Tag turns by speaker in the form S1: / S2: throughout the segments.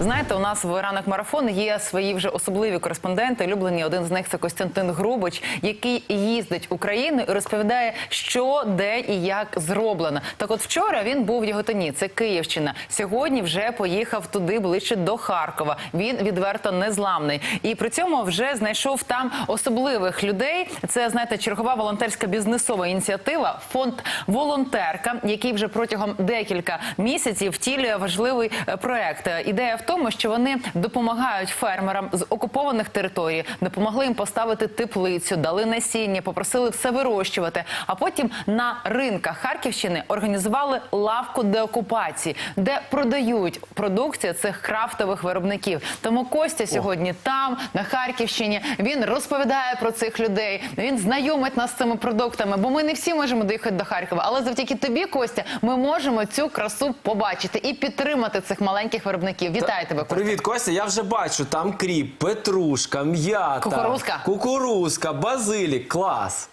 S1: Знаєте, у нас в ранок марафон є свої вже особливі кореспонденти. Улюблені один з них це Костянтин Грубич, який їздить Україною і розповідає, що де і як зроблено. Так, от вчора він був в Яготині, це Київщина. Сьогодні вже поїхав туди ближче до Харкова. Він відверто незламний. І при цьому вже знайшов там особливих людей. Це знаєте, чергова волонтерська бізнесова ініціатива, фонд волонтерка, який вже протягом декілька місяців втілює важливий е, проект. Е, Ідея в тому, що вони допомагають фермерам з окупованих територій, допомогли їм поставити теплицю, дали насіння, попросили все вирощувати. А потім на ринках Харківщини організували лавку деокупації, де продають продукцію цих крафтових виробників. Тому Костя сьогодні там, на Харківщині. Він розповідає про цих людей. Він знайомить нас з цими продуктами, бо ми не всі можемо доїхати до Харкова. Але завдяки тобі, Костя, ми можемо цю красу побачити і підтримати цих маленьких виробників. Вітаю тебе, Костя.
S2: Привіт, Костя. Я вже бачу, там кріп, петрушка, м'ята,
S1: Кукурузка.
S2: кукурузка, базилік. Клас.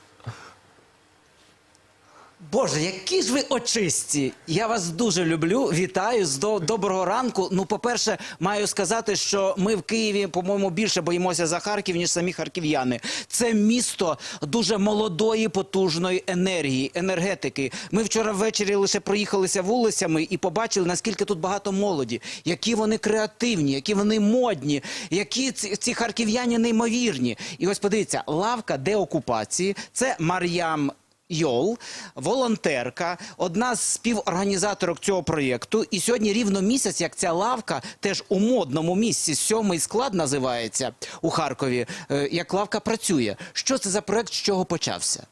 S3: Боже, які ж ви очисті! Я вас дуже люблю. Вітаю з до- доброго ранку. Ну, по-перше, маю сказати, що ми в Києві, по-моєму, більше боїмося за Харків, ніж самі харків'яни. Це місто дуже молодої, потужної енергії, енергетики. Ми вчора ввечері лише проїхалися вулицями і побачили, наскільки тут багато молоді, які вони креативні, які вони модні, які ці, харків'яні неймовірні. І ось подивіться, лавка деокупації це Мар'ям. Йол, волонтерка, одна з співорганізаторок цього проєкту. І сьогодні рівно місяць, як ця лавка, теж у модному місці, сьомий склад називається у Харкові. е, Як лавка працює. Що це за проєкт, з чого почався?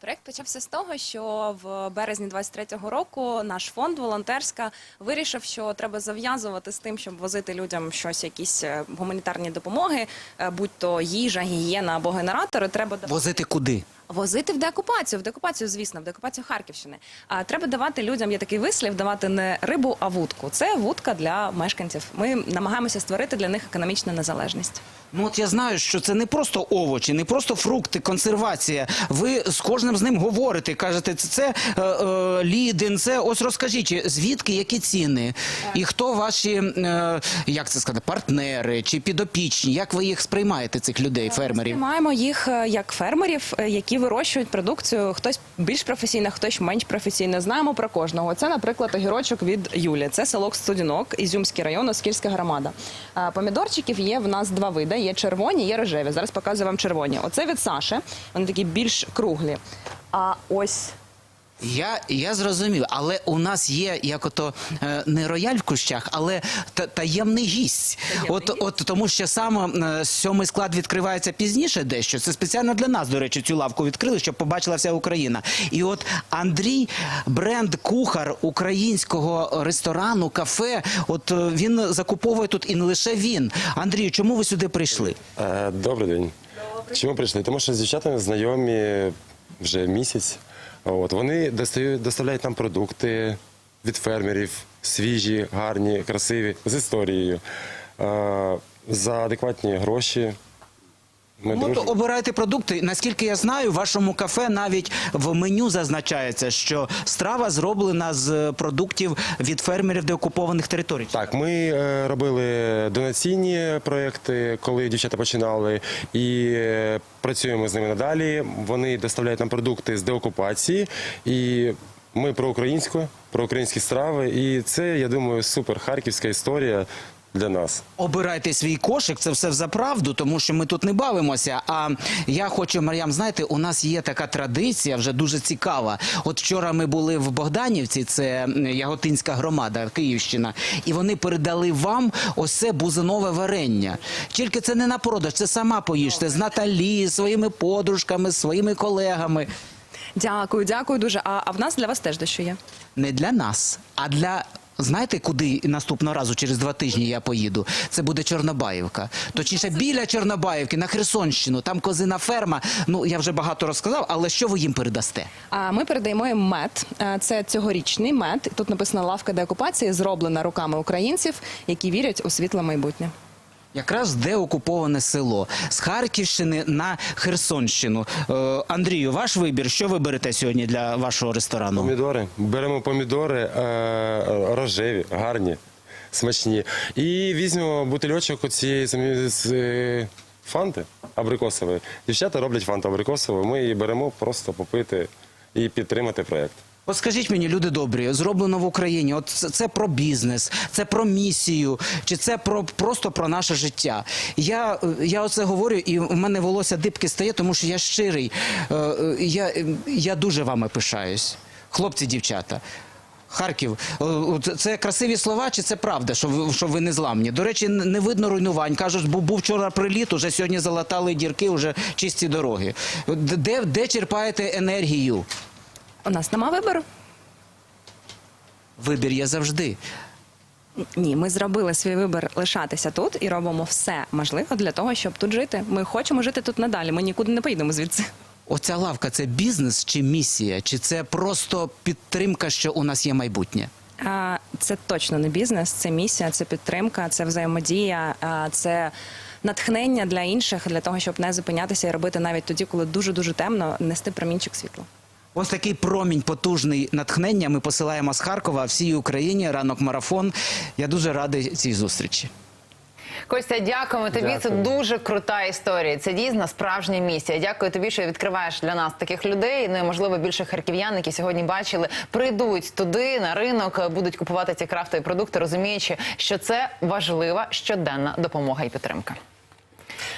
S4: Проект почався з того, що в березні 23-го року наш фонд волонтерська вирішив, що треба зав'язувати з тим, щоб возити людям щось, якісь е, гуманітарні допомоги, е, будь то їжа, гігієна або генератори. Треба
S3: Возити куди?
S4: Возити в деокупацію, в деокупацію, звісно, в деокупацію Харківщини. А треба давати людям, є такий вислів, давати не рибу, а вудку. Це вудка для мешканців. Ми намагаємося створити для них економічну незалежність.
S3: Ну от я знаю, що це не просто овочі, не просто фрукти, консервація. Ви з кожним з ним говорите, кажете, це, це е, е, лідин, це ось розкажіть, звідки які ціни, і хто ваші, е, як це сказати, партнери чи підопічні, як ви їх сприймаєте, цих людей, фермерів?
S4: Маємо їх е, як фермерів, е, які вирощують продукцію. Хтось більш професійно, хтось менш професійно. Знаємо про кожного. Це, наприклад, огірочок від Юлі. Це село Студінок, Ізюмський район, Оскільська громада. Помідорчиків є в нас два види: є червоні, є рожеві. Зараз показую вам червоні. Оце від Саши. Вони такі більш круглі. А ось
S3: Я, я зрозумів, але у нас є як ото е, не рояль в кущах, але та, таємний гість. От, от тому, що саме е, сьомий склад відкривається пізніше дещо. Це спеціально для нас, до речі, цю лавку відкрили, щоб побачила вся Україна. І от Андрій, бренд кухар українського ресторану, кафе. От е, він закуповує тут і не лише він. Андрію, чому ви сюди прийшли?
S5: Добрий день. Чому прийшли? Тому що з дівчатами знайомі вже місяць. От вони достають, доставляють нам продукти від фермерів, свіжі, гарні, красиві, з історією. Е, За адекватні гроші. Ми
S3: Ну, то обирайте продукти. Наскільки я знаю, в вашому кафе навіть в меню зазначається, що страва зроблена з продуктів від фермерів деокупованих територій.
S5: Так, ми е, робили донаційні проекти, коли дівчата починали, і е, працюємо з ними надалі. Вони доставляють нам продукти з деокупації, і ми про українську, про українські страви. І це, я думаю, супер харківська історія для нас.
S3: Обирайте свій кошик, це все за правду, тому що ми тут не бавимося. А я хочу, Мар'ям, знаєте, у нас є така традиція, вже дуже цікава. От вчора ми були в Богданівці, це Яготинська громада, Київщина, і вони передали вам ось це бузинове варення. Тільки це не на продаж, це сама поїжте з Наталі, своїми подружками, своїми колегами.
S4: дякую, дякую дуже. А, а в нас для вас теж дещо є.
S3: Не для нас, а для Знаєте, куди наступного разу через два тижні я поїду? Це буде Чорнобаївка. Точніше, біля Чорнобаївки на Херсонщину. Там козина ферма. Ну я вже багато розказав, але що ви їм передасте?
S4: А ми передаємо їм мед. Це цьогорічний мед. Тут написано лавка деокупації, зроблена руками українців, які вірять у світле майбутнє.
S3: Якраз де окуповане село з Харківщини на Херсонщину. Е, Андрію, ваш вибір. Що ви берете сьогодні для вашого ресторану?
S5: Помідори. Беремо помідори е, рожеві, гарні, смачні. І візьмемо бутильочок оцієї самі з е, фанти абрикосової. Дівчата роблять фанту абрикосову. Ми її беремо просто попити і підтримати проєкт.
S3: От скажіть мені, люди добрі, зроблено в Україні. От це, про бізнес, це про місію, чи це про просто про наше життя. Я, я оце говорю, і в мене волосся дибки стає, тому що я щирий. Е, е, Я, я дуже вами пишаюсь. Хлопці, дівчата. Харків, е, це красиві слова, чи це правда, що ви, що ви не зламні? До речі, не видно руйнувань. Кажуть, бо був вчора приліт, уже сьогодні залатали дірки, вже чисті дороги. Де, де черпаєте енергію?
S4: У нас нема вибору.
S3: Вибір є завжди.
S4: Ні, ми зробили свій вибір лишатися тут і робимо все можливе для того, щоб тут жити. Ми хочемо жити тут надалі. Ми нікуди не поїдемо звідси.
S3: Оця лавка це бізнес чи місія? Чи це просто підтримка, що у нас є майбутнє?
S4: А, Це точно не бізнес, це місія, це підтримка, це взаємодія, це натхнення для інших для того, щоб не зупинятися і робити навіть тоді, коли дуже дуже темно, нести промінчик світла.
S3: Ось такий промінь потужний натхнення. Ми посилаємо з Харкова всій Україні. Ранок марафон. Я дуже радий цій зустрічі.
S1: Костя, дякуємо тобі. Це дуже крута історія. Це дійсно справжня місія. Дякую тобі, що відкриваєш для нас таких людей. Ну і можливо більше харків'ян, які сьогодні бачили, прийдуть туди на ринок, будуть купувати ці крафтові продукти, розуміючи, що це важлива щоденна допомога і підтримка.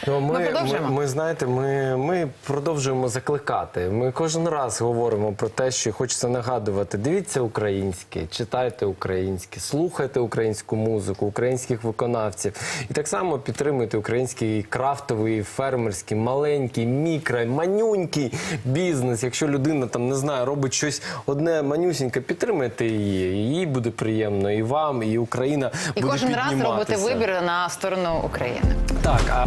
S2: Ну, ми,
S1: Ми продовжуємо?
S2: Ми, ми знаєте, ми, ми продовжуємо закликати. Ми кожен раз говоримо про те, що хочеться нагадувати: дивіться українське, читайте українське, слухайте українську музику, українських виконавців. І так само підтримуйте український крафтовий, фермерський, маленький, мікро, манюнький бізнес. Якщо людина там не знаю, робить щось одне манюсіньке, підтримайте її. Їй буде приємно, і вам, і Україна
S1: І
S2: буде
S1: кожен раз робити вибір на сторону України.
S2: Так, а